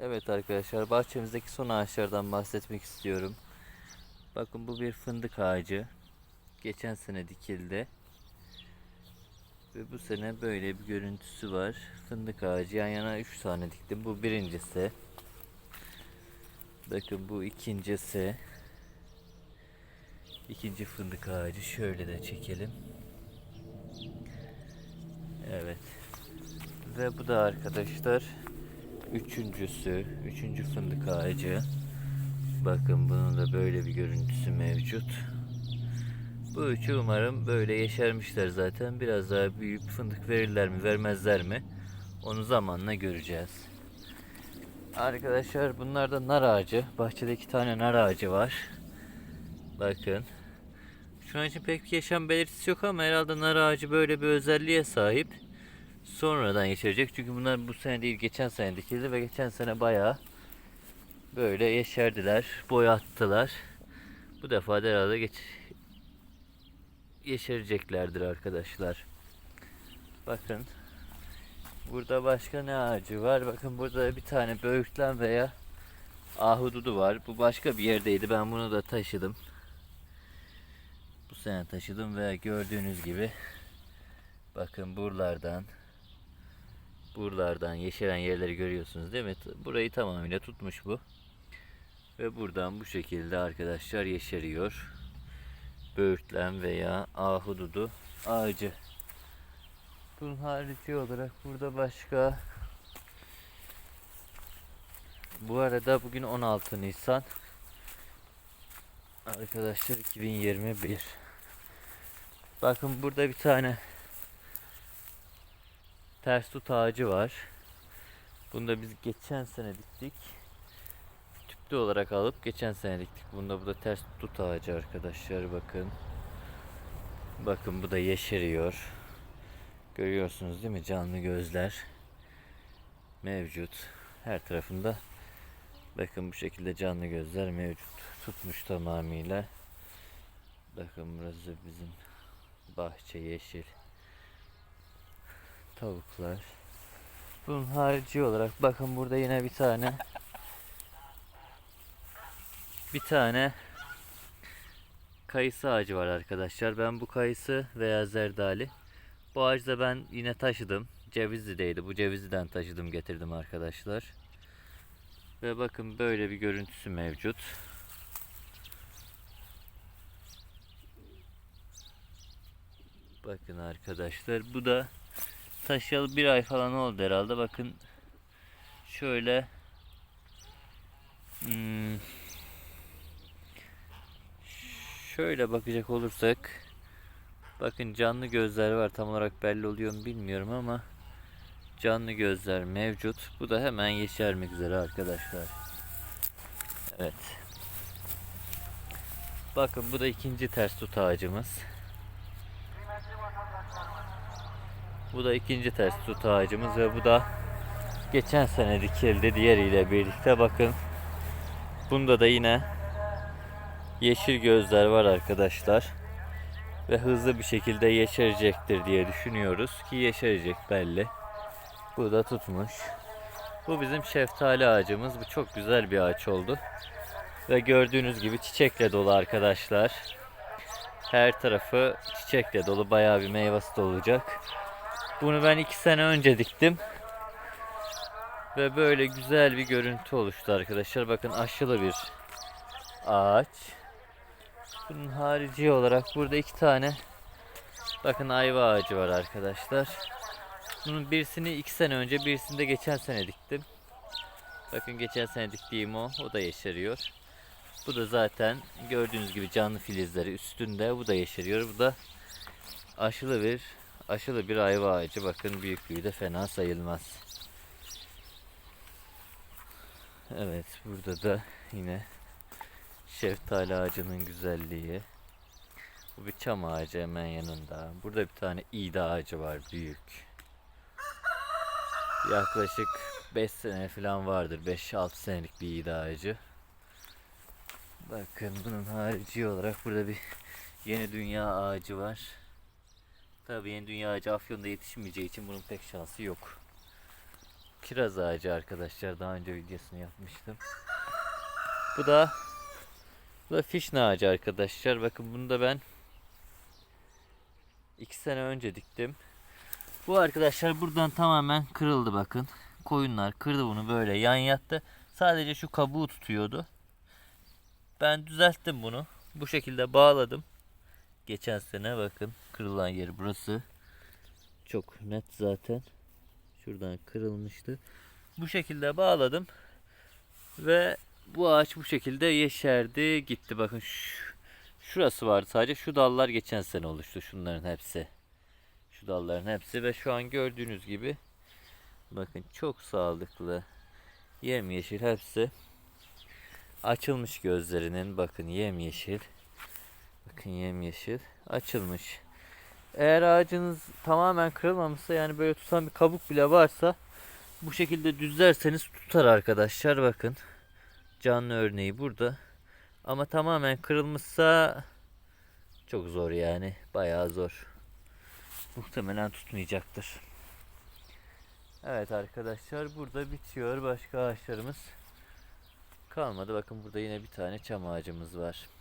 Evet arkadaşlar bahçemizdeki son ağaçlardan bahsetmek istiyorum. Bakın bu bir fındık ağacı. Geçen sene dikildi. Ve bu sene böyle bir görüntüsü var. Fındık ağacı yan yana 3 tane diktim. Bu birincisi. Bakın bu ikincisi. İkinci fındık ağacı şöyle de çekelim. Evet. Ve bu da arkadaşlar üçüncüsü, üçüncü fındık ağacı. Bakın bunun da böyle bir görüntüsü mevcut. Bu üçü umarım böyle yeşermişler zaten. Biraz daha büyüyüp fındık verirler mi, vermezler mi? Onu zamanla göreceğiz. Arkadaşlar bunlar da nar ağacı. Bahçede iki tane nar ağacı var. Bakın. Şu an için pek bir yaşam belirtisi yok ama herhalde nar ağacı böyle bir özelliğe sahip. Sonradan yeşerecek. Çünkü bunlar bu sene değil geçen sene dikildi ve geçen sene bayağı böyle yeşerdiler. Boy attılar. Bu defa da herhalde geç yeşereceklerdir arkadaşlar. Bakın. Burada başka ne ağacı var? Bakın burada bir tane böğürtlen veya ahududu var. Bu başka bir yerdeydi. Ben bunu da taşıdım. Bu sene taşıdım ve gördüğünüz gibi bakın buralardan buralardan yeşeren yerleri görüyorsunuz değil mi? Burayı tamamıyla tutmuş bu. Ve buradan bu şekilde arkadaşlar yeşeriyor. Böğürtlen veya ahududu ağacı. Bunun harici olarak burada başka bu arada bugün 16 Nisan Arkadaşlar 2021 Bakın burada bir tane ters tut ağacı var. Bunu da biz geçen sene diktik. Tüplü olarak alıp geçen sene diktik. Bunda bu da ters tut ağacı arkadaşlar bakın. Bakın bu da yeşeriyor. Görüyorsunuz değil mi? Canlı gözler mevcut. Her tarafında bakın bu şekilde canlı gözler mevcut. Tutmuş tamamıyla. Bakın burası bizim bahçe yeşil. Tavuklar. Bunun harici olarak bakın burada yine bir tane bir tane kayısı ağacı var arkadaşlar. Ben bu kayısı veya zerdali bu ağacı da ben yine taşıdım. Cevizli'deydi. Bu Cevizli'den taşıdım getirdim arkadaşlar. Ve bakın böyle bir görüntüsü mevcut. Bakın arkadaşlar bu da taşıyalı bir ay falan oldu herhalde. Bakın şöyle hmm, şöyle bakacak olursak bakın canlı gözler var. Tam olarak belli oluyor mu bilmiyorum ama canlı gözler mevcut. Bu da hemen yeşermek üzere arkadaşlar. Evet. Bakın bu da ikinci ters tut ağacımız. Bu da ikinci ters tut ağacımız ve bu da geçen sene dikildi diğeriyle birlikte bakın. Bunda da yine yeşil gözler var arkadaşlar. Ve hızlı bir şekilde yeşerecektir diye düşünüyoruz ki yeşerecek belli. Bu da tutmuş. Bu bizim şeftali ağacımız. Bu çok güzel bir ağaç oldu. Ve gördüğünüz gibi çiçekle dolu arkadaşlar. Her tarafı çiçekle dolu. Bayağı bir meyvesi de olacak. Bunu ben iki sene önce diktim. Ve böyle güzel bir görüntü oluştu arkadaşlar. Bakın aşılı bir ağaç. Bunun harici olarak burada iki tane bakın ayva ağacı var arkadaşlar. Bunun birisini iki sene önce birisini de geçen sene diktim. Bakın geçen sene diktiğim o. O da yeşeriyor. Bu da zaten gördüğünüz gibi canlı filizleri üstünde. Bu da yeşeriyor. Bu da aşılı bir aşılı bir ayva ağacı. Bakın büyüklüğü de fena sayılmaz. Evet burada da yine şeftali ağacının güzelliği. Bu bir çam ağacı hemen yanında. Burada bir tane iğde ağacı var büyük. Yaklaşık 5 sene falan vardır. 5-6 senelik bir iğde ağacı. Bakın bunun harici olarak burada bir yeni dünya ağacı var. Tabii yeni dünya ağacı Afyon'da yetişmeyeceği için bunun pek şansı yok. kiraz ağacı arkadaşlar. Daha önce videosunu yapmıştım. Bu da bu da fişne ağacı arkadaşlar. Bakın bunu da ben 2 sene önce diktim. Bu arkadaşlar buradan tamamen kırıldı bakın. Koyunlar kırdı bunu böyle yan yattı. Sadece şu kabuğu tutuyordu. Ben düzelttim bunu. Bu şekilde bağladım. Geçen sene bakın kırılan yer burası. Çok net zaten. Şuradan kırılmıştı. Bu şekilde bağladım. Ve bu ağaç bu şekilde yeşerdi gitti. Bakın şu, şurası vardı sadece. Şu dallar geçen sene oluştu. Şunların hepsi. Şu dalların hepsi ve şu an gördüğünüz gibi bakın çok sağlıklı. Yemyeşil hepsi. Açılmış gözlerinin bakın yemyeşil. Bakın yemyeşil açılmış. Eğer ağacınız tamamen kırılmamışsa yani böyle tutan bir kabuk bile varsa bu şekilde düzlerseniz tutar arkadaşlar bakın. Canlı örneği burada. Ama tamamen kırılmışsa çok zor yani. Bayağı zor. Muhtemelen tutmayacaktır. Evet arkadaşlar burada bitiyor. Başka ağaçlarımız kalmadı. Bakın burada yine bir tane çam ağacımız var.